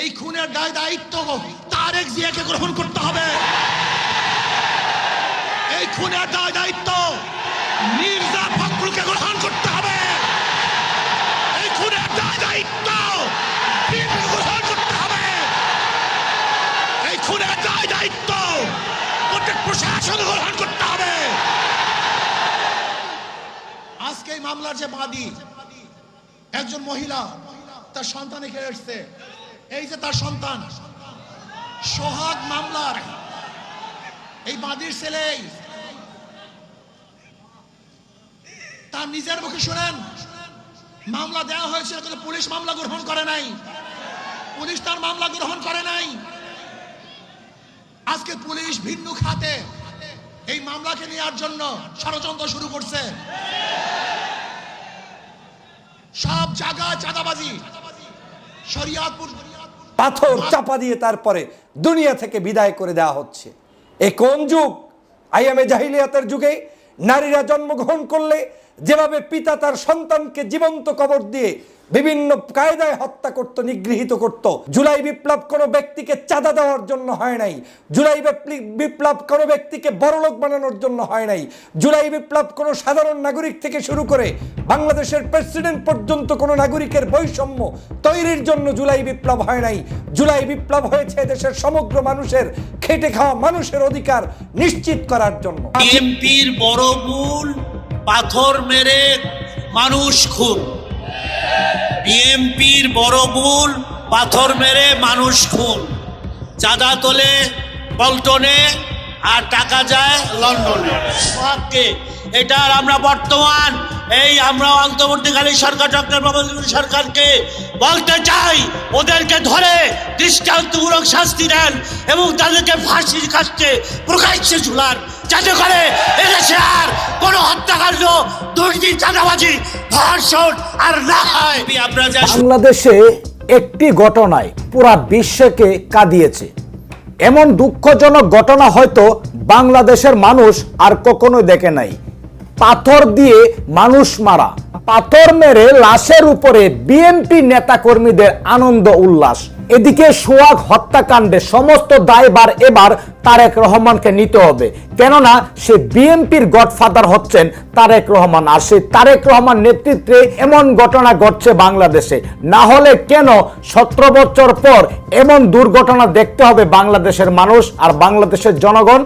এই খুনের দায় দায়িত্ব তারেক জিয়াকে গ্রহণ করতে হবে। এই খুনের দায় দায়িত্ব মির্জা ফখরুলকে গ্রহণ করতে হবে। এই খুনের দায় দায়িত্ব গ্রহণ করতে হবে। এই খুনের দায় দায়িত্ব প্রত্যেক গ্রহণ করতে হবে। আজকে এই মামলার যে বাদী, একজন মহিলা, তার সন্তানে কে এসছে। এই যে তার সন্তান, সোহাগ মামলার, এই বাদীর ছেলে তার নিজের মুখে শুনেন, মামলা দেওয়া হয়েছিল কিন্তু পুলিশ মামলা গ্রহণ করে নাই। পুলিশ তার মামলা গ্রহণ করে নাই। আজকে পুলিশ ভিন্ন খাতে এই মামলাকে নেওয়ার জন্য ষড়যন্ত্র শুরু করছে। সব জায়গায় চাঁদাবাজি। শরিয়াতপুর পাথর চাপা দিয়ে তারপরে দুনিয়া থেকে বিদায় করে দেওয়া হচ্ছে। এ কোন যুগ? আইয়ামে জাহিলিয়াতের যুগে নারীরা জন্মগ্রহণ করলে যেভাবে পিতা তার সন্তানকে জীবন্ত কবর দিয়ে বিভিন্ন কায়দায় হত্যা করত, নিগৃহীত করত। জুলাই বিপ্লব কোনো ব্যক্তিকে চাঁদা দেওয়ার জন্য হয় নাই। জুলাই বিপ্লব কোনো ব্যক্তিকে বড়লোক বানানোর জন্য হয় নাই। জুলাই বিপ্লব কোনো সাধারণ নাগরিক থেকে শুরু করে বাংলাদেশের প্রেসিডেন্ট পর্যন্ত কোনো নাগরিকের বৈষম্য তৈরির জন্য জুলাই বিপ্লব হয় নাই। জুলাই বিপ্লব হয়েছে দেশের সমগ্র মানুষের খেটে খাওয়া মানুষের অধিকার নিশ্চিত করার জন্য। বড় মূল পাথর মেরে মানুষ খুন। বিএনপির বড় গুল পাথর মেরে মানুষ খুন। চাঁদা তোলে পল্টনে আর টাকা যায় লন্ডনে। সোহাগকে এটার আমরা বর্তমান। এই আমরা অন্তর্বর্তীকালীন সরকার ডক্টর মোহাম্মদ সরকারকে বলতে চাই ওদেরকে ধরে দৃষ্টান্তমূলক শাস্তি দেন এবং তাদেরকে ফাঁসির কাছে প্রকাশ্যে ঝুলান যাতে করে এদেশে আর কোনো হত্যাকাণ্ড দুর্নীতি চাঁদাবাজি ধর্ষণ আর না হয়। আপনারা বাংলাদেশে একটি ঘটনায় পুরা বিশ্বকে কাঁদিয়েছে। এমন দুঃখজনক ঘটনা হয়তো বাংলাদেশের মানুষ আর কখনো দেখে নাই। পাথর দিয়ে মানুষ মারা, পাথর মেরে লাশের উপরে বিএনপি নেতাকর্মীদের আনন্দ উল্লাস। এদিকে সোয়াগ হত্যাকাণ্ডে সমস্ত দায়বার এবার তারেক রহমানকে নিতে হবে। কেননা সে বিএনপির গডফাদার হচ্ছেন তারেক রহমান। আর সেই তারেক রহমান নেতৃত্বে এমন ঘটনা ঘটছে বাংলাদেশে। না হলে কেন সতেরো বছর পর এমন দুর্ঘটনা দেখতে হবে বাংলাদেশের মানুষ আর বাংলাদেশের জনগণ?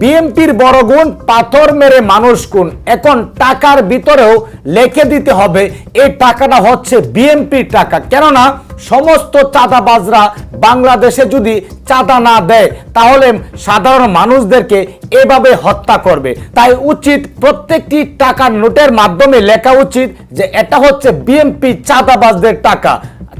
বিএনপির বড় গুণ, পাথর মেরে মানুষ গুণ। এখন টাকার ভিতরেও লিখে দিতে হবে, এই টাকাটা হচ্ছে বিএনপির টাকা। কেননা সমস্ত চাঁদাবাজরা বাংলাদেশে যদি চাঁদা না দেয়, তাহলে সাধারণ মানুষদেরকে এভাবে হত্যা করবে। তাই উচিত প্রত্যেকটি টাকার নোটের মাধ্যমে লেখা উচিত যে এটা হচ্ছে বিএনপি চাঁদাবাজদের টাকা।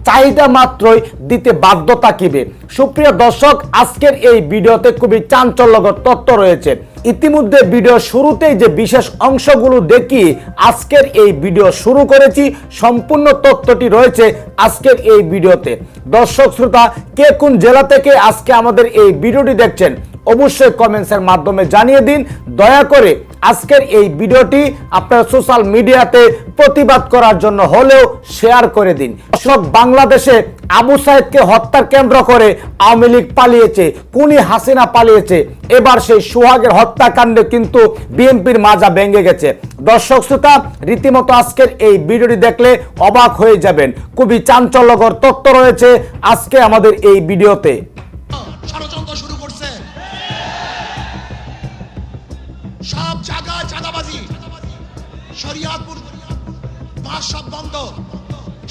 চাহিদা মাত্রই দিতে বাধ্য থাকিবে সুপ্রিয় দর্শক, আজকের এই ভিডিওতে খুবই চাঞ্চল্যকর তথ্য রয়েছে। ইতিমধ্যে ভিডিও শুরুতেই যে বিশেষ অংশগুলো দেখি, আজকের এই ভিডিও শুরু করেছি, সম্পূর্ণ তথ্যটি রয়েছে আজকের এই ভিডিওতে। দর্শক, শ্রোতা, কে কোন জেলা থেকে আজকে আমাদের এই ভিডিওটি দেখছেন, অবশ্যই কমেন্টসের মাধ্যমে জানিয়ে দিন। দয়া করে আজকের এই ভিডিওটি আপনার সোশ্যাল মিডিয়াতে প্রতিবাদ করার জন্য হলেও শেয়ার করে দিন। দর্শক বাংলাদেশে আবু সাহেবকে হত্যার কেন্দ্র করে আওয়ামী লীগ পালিয়েছে কুনি হাসিনা পালিয়েছে। এবার সেই সোহাগের হত্যাকাণ্ডে কিন্তু বিএনপির মাজা ভেঙে গেছে। দর্শক শ্রোতা, রীতিমতো আজকের এই ভিডিওটি দেখলে অবাক হয়ে যাবেন। খুবই চাঞ্চল্যকর তথ্য রয়েছে আজকে আমাদের এই ভিডিওতে।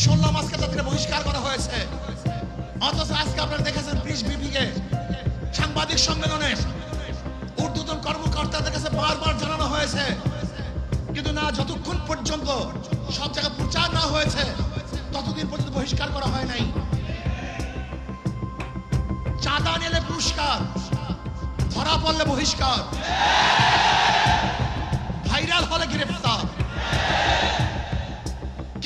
শুনলাম আজকে তাদেরকে বহিষ্কার করা হয়েছে। অথচ আজকে আপনারা দেখেছেন বিপিকে সাংবাদিক সম্মেলনে কর্মকর্তাদের কাছে বারবার জানানো হয়েছে। কিন্তু না, যতক্ষণ পর্যন্ত সব জায়গায় প্রচার না হয়েছে, ততদিন পর্যন্ত বহিষ্কার করা হয় নাই। চাঁদা নিলে পুরস্কার, ধরা পড়লে বহিষ্কার। ভাইরাল হলে গ্রেফতার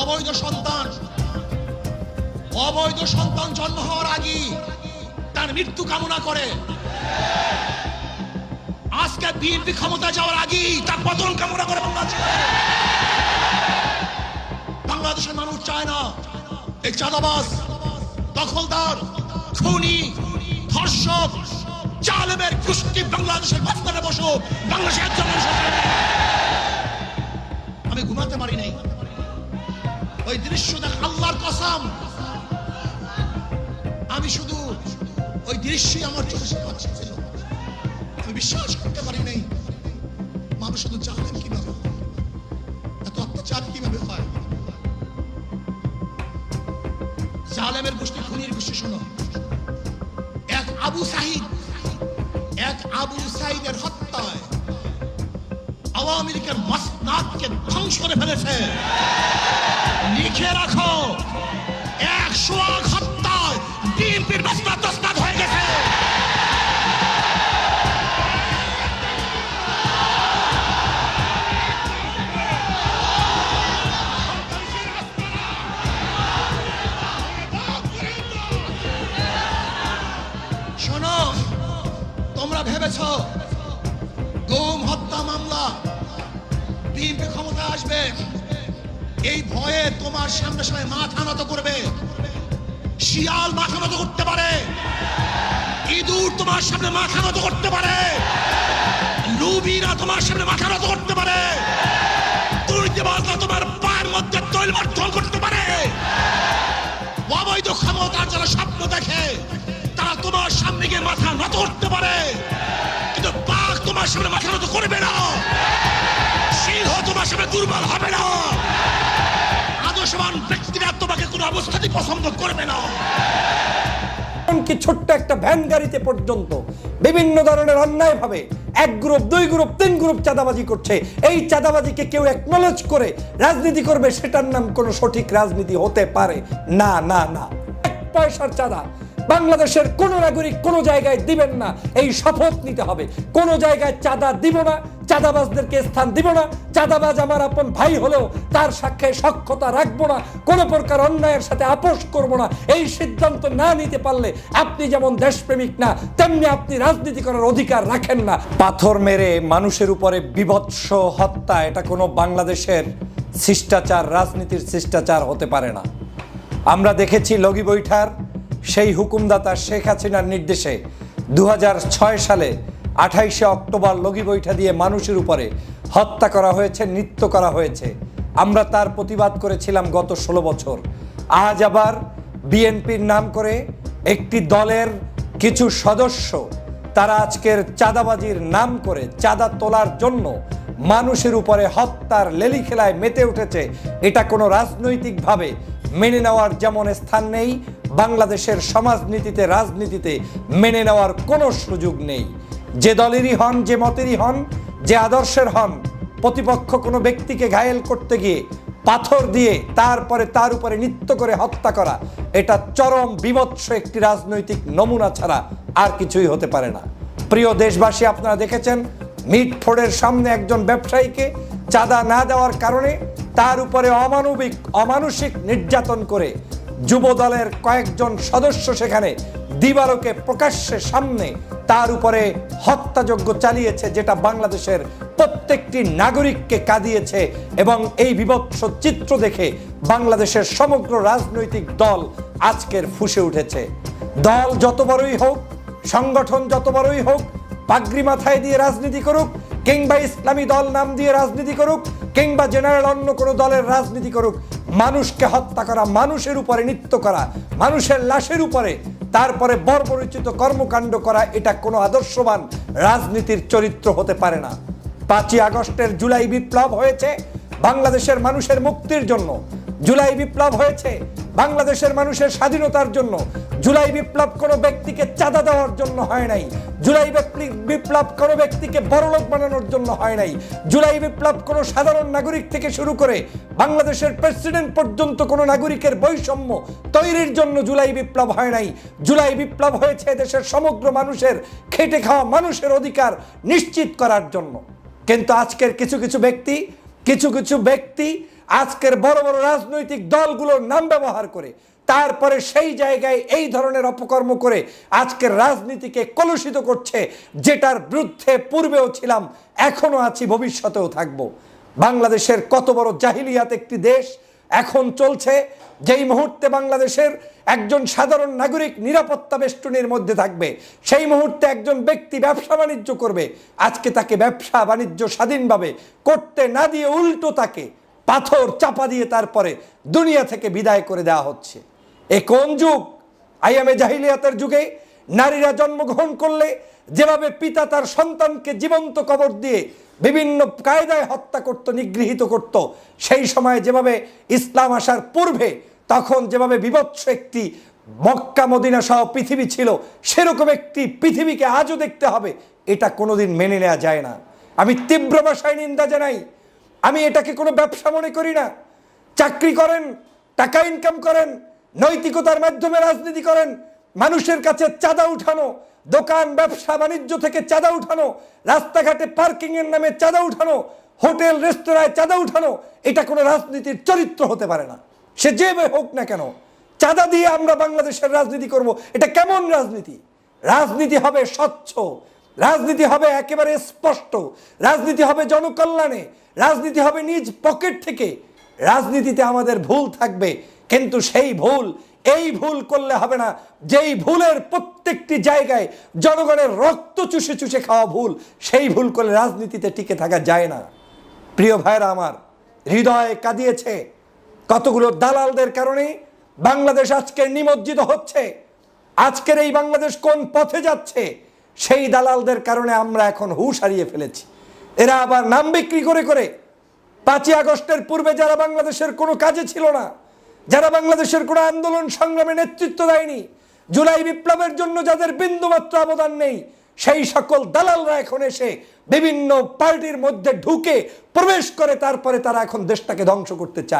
অবৈধ সন্তান অবৈধ সন্তান জন্ম হওয়ার আগেই তার মৃত্যু কামনা করে। আজকে বিএনপি ক্ষমতা যাওয়ার আগেই তার পতন কামনা করে বাংলাদেশে। বাংলাদেশের মানুষ চায় না, এই চাঁদাবাস দখলদার, খুনি, ধর্ষক, জালেমের কুষ্টি বাংলাদেশের মাঝখানে বসো, বাংলাদেশের একজন আমি ঘুমাতে পারি নাই ওই দৃশ্য দেখ, আল্লাহর কসম। আমি শুধু ওই দৃশ্যই আমার চোখে সাক্ষী ছিল আমি বিশ্বাস করতে পারি নাই, মানুষ শুধু জানেন কীভাবে। এত অত্যাচার কীভাবে হয়। জালেমের গোষ্ঠী, খুনির গোষ্ঠী, শোনো। এক আবু সাহিদ, এক আবু সাইদের হত্যায় আওয়ামী লীগের মসনাদকে ধ্বংস করে ফেলেছে। লিখে রাখো একশো এক হত্যায় শিয়াল মাথা নত করতে পারে। ইঁদুর তোমার সামনে মাথা নত করতে পারে। লুবিরা তোমার সামনে মাথা নত করতে পারে। তোমার পায়ের মধ্যে তৈল মার্থন করতে পারে। অবৈধ ক্ষমতার যারা স্বপ্ন দেখে, তারা তোমার সামনে গিয়ে মাথা নত করতে পারে। কিন্তু বাঘ তোমার সামনে মাথা নত করবে না। সিংহ তোমার সামনে দুর্বল হবে না। আদর্শবান কোনো অবস্থাতেই পছন্দ করবে না। এমনকি ছোট্ট একটা ভ্যান গাড়িতে পর্যন্ত বিভিন্ন ধরনের অন্যায় ভাবে এক গ্রুপ দুই গ্রুপ তিন গ্রুপ চাঁদাবাজি করছে। এই চাঁদাবাজিকে কেউ একনোলেজ করে রাজনীতি করবে, সেটার নাম কোনো সঠিক রাজনীতি হতে পারে। না না না। এক পয়সার চাঁদা বাংলাদেশের কোন নাগরিক কোনো জায়গায় দিবেন না। এই শপথ নিতে হবে। কোন জায়গায় চাঁদা দিব না, চাঁদাবাজদেরকে স্থান দিব না। চাঁদাবাজ আমার আপন ভাই হলেও তার সাক্ষে সক্ষতা রাখব না। কোনো প্রকার অন্যায়ের সাথে আপোষ করব না। এই সিদ্ধান্ত না নিতে পারলে আপনি যেমন দেশপ্রেমিক না, তেমনি আপনি রাজনীতি করার অধিকার রাখেন না। পাথর মেরে মানুষের উপরে বিভৎস হত্যা, এটা কোনো বাংলাদেশের শিষ্টাচার, রাজনীতির শিষ্টাচার হতে পারে না। আমরা দেখেছি লগি বৈঠার সেই হুকুমদাতা শেখ হাসিনার নির্দেশে দু হাজার ছয় সালে আঠাইশে অক্টোবর লগি বৈঠা দিয়ে মানুষের উপরে হত্যা করা হয়েছে, নৃত্য করা হয়েছে। আমরা তার প্রতিবাদ করেছিলাম গত ষোলো বছর। আজ আবার বিএনপির নাম করে একটি দলের কিছু সদস্য তারা আজকের চাঁদাবাজির নাম করে চাঁদা তোলার জন্য মানুষের উপরে হত্যার লেলি খেলায় মেতে উঠেছে। এটা কোনো রাজনৈতিকভাবে মেনে নেওয়ার যেমন স্থান নেই, বাংলাদেশের সমাজনীতিতে, রাজনীতিতে মেনে নেওয়ার কোনো সুযোগ নেই। যে দলেরই হন, যে মতেরই হন, যে আদর্শের হন, প্রতিপক্ষ কোনো ব্যক্তিকে ঘায়েল করতে গিয়ে পাথর দিয়ে তারপরে তার উপরে নৃত্য করে হত্যা করা, এটা চরম বিভৎস একটি রাজনৈতিক নমুনা ছাড়া আর কিছুই হতে পারে না। প্রিয় দেশবাসী, আপনারা দেখেছেন মিটফোর্ডের সামনে একজন ব্যবসায়ীকে চাঁদা না দেওয়ার কারণে তার উপরে অমানবিক, অমানসিক নির্যাতন করে যুব দলের কয়েকজন সদস্য সেখানে দিবারকে প্রকাশ্যে সামনে তার উপরে হত্যাযজ্ঞ চালিয়েছে, যেটা বাংলাদেশের প্রত্যেকটি নাগরিককে কাঁদিয়েছে এবং এই বিভৎস চিত্র দেখে বাংলাদেশের সমগ্র রাজনৈতিক দল আজকের ফুসে উঠেছে। দল যত বড়ই হোক, সংগঠন যত বড়ই হোক, পাগড়ি মাথায় দিয়ে রাজনীতি করুক কিংবা ইসলামী দল নাম দিয়ে রাজনীতি করুক কিংবা জেনারেল অন্য কোনো দলের রাজনীতি করুক, মানুষকে হত্যা করা, মানুষের উপরে নৃত্য করা, মানুষের লাশের উপরে, তারপরে বর্বরচিত কর্মকাণ্ড করা, এটা কোনো আদর্শবান রাজনীতির চরিত্র হতে পারে না। পাঁচই আগস্টের জুলাই বিপ্লব হয়েছে বাংলাদেশের মানুষের মুক্তির জন্য। জুলাই বিপ্লব হয়েছে বাংলাদেশের মানুষের স্বাধীনতার জন্য। জুলাই বিপ্লব কোনো ব্যক্তিকে চাঁদা দেওয়ার জন্য হয় নাই। জুলাই বিপ্লি- বিপ্লব কোনো ব্যক্তিকে বড়লোক বানানোর জন্য হয় নাই। জুলাই বিপ্লব কোনো সাধারণ নাগরিক থেকে শুরু করে বাংলাদেশের প্রেসিডেন্ট পর্যন্ত কোনো নাগরিকের বৈষম্য তৈরির জন্য জুলাই বিপ্লব হয় নাই। জুলাই বিপ্লব হয়েছে দেশের সমগ্র মানুষের খেটে খাওয়া মানুষের অধিকার নিশ্চিত করার জন্য। কিন্তু আজকের কিছু কিছু ব্যক্তি, কিছু কিছু ব্যক্তি আজকের বড় বড় রাজনৈতিক দলগুলোর নাম ব্যবহার করে তারপরে সেই জায়গায় এই ধরনের অপকর্ম করে আজকের রাজনীতিকে কলুষিত করছে, যেটার বিরুদ্ধে পূর্বেও ছিলাম এখনও আছি, ভবিষ্যতেও থাকব। বাংলাদেশের কত বড় জাহিলিয়াত একটি দেশ এখন চলছে, যেই মুহূর্তে বাংলাদেশের একজন সাধারণ নাগরিক নিরাপত্তা বেষ্টনীর মধ্যে থাকবে, সেই মুহূর্তে একজন ব্যক্তি ব্যবসা বাণিজ্য করবে, আজকে তাকে ব্যবসা বাণিজ্য স্বাধীনভাবে করতে না দিয়ে উল্টো তাকে পাথর চাপা দিয়ে তারপরে দুনিয়া থেকে বিদায় করে দেওয়া হচ্ছে। এ কোন যুগ? আইয়ামে জাহিলিয়াতের যুগে নারীরা জন্মগ্রহণ করলে যেভাবে পিতা তার সন্তানকে জীবন্ত কবর দিয়ে বিভিন্ন কায়দায় হত্যা করত, নিগৃহীত করত, সেই সময় যেভাবে ইসলাম আসার পূর্বে তখন যেভাবে বিভৎস একটি মক্কা মদিনা সহ পৃথিবী ছিল, সেরকম একটি পৃথিবীকে আজও দেখতে হবে। এটা কোনোদিন মেনে নেওয়া যায় না। আমি তীব্র ভাষায় নিন্দা জানাই। আমি এটাকে কোনো ব্যবসা মনে করি না। চাকরি করেন, টাকা ইনকাম করেন নৈতিকতার মাধ্যমে রাজনীতি করেন, মানুষের কাছে চাঁদা উঠানো, দোকান, ব্যবসা, বাণিজ্য থেকে চাঁদা উঠানো, রাস্তাঘাটে পার্কিং এর নামে চাঁদা উঠানো, হোটেল, রেস্তোরাঁয় চাঁদা উঠানো, এটা কোনো রাজনীতির চরিত্র হতে পারে না। সে যে হোক না কেন, চাঁদা দিয়ে আমরা বাংলাদেশের রাজনীতি করব, এটা কেমন রাজনীতি? রাজনীতি হবে স্বচ্ছ, রাজনীতি হবে একেবারে স্পষ্ট, রাজনীতি হবে জনকল্যাণে, রাজনীতি হবে নিজ পকেট থেকে, রাজনীতিতে আমাদের ভুল থাকবে কিন্তু সেই ভুল, এই ভুল করলে হবে না। যেই ভুলের প্রত্যেকটি জায়গায় জনগণের রক্ত চুষে চুষে খাওয়া ভুল, সেই ভুল করলে রাজনীতিতে টিকে থাকা যায় না। প্রিয় ভাইরা আমার, হৃদয় কাঁদিয়েছে। কতগুলো দালালদের কারণে বাংলাদেশ আজকে নিমজ্জিত হচ্ছে? আজকের এই বাংলাদেশ কোন পথে যাচ্ছে? সেই দালালদের কারণে আমরা এখন হুশ হারিয়ে ফেলেছি। এরা আবার নাম বিক্রি করে করে পাঁচই আগস্টের পূর্বে যারা বাংলাদেশের কোনো কাজে ছিল না যারা বাংলাদেশের কোনো আন্দোলন সংগ্রামে নেতৃত্ব দেয়নি, জুলাই বিপ্লবের জন্য যাদের বিন্দুমাত্র অবদান নেই, সেই সকল দালালরা এখন এসে বিভিন্ন পার্টির মধ্যে ঢুকে প্রবেশ করে, তারপরে তারা এখন দেশটাকে ধ্বংস করতে চায়।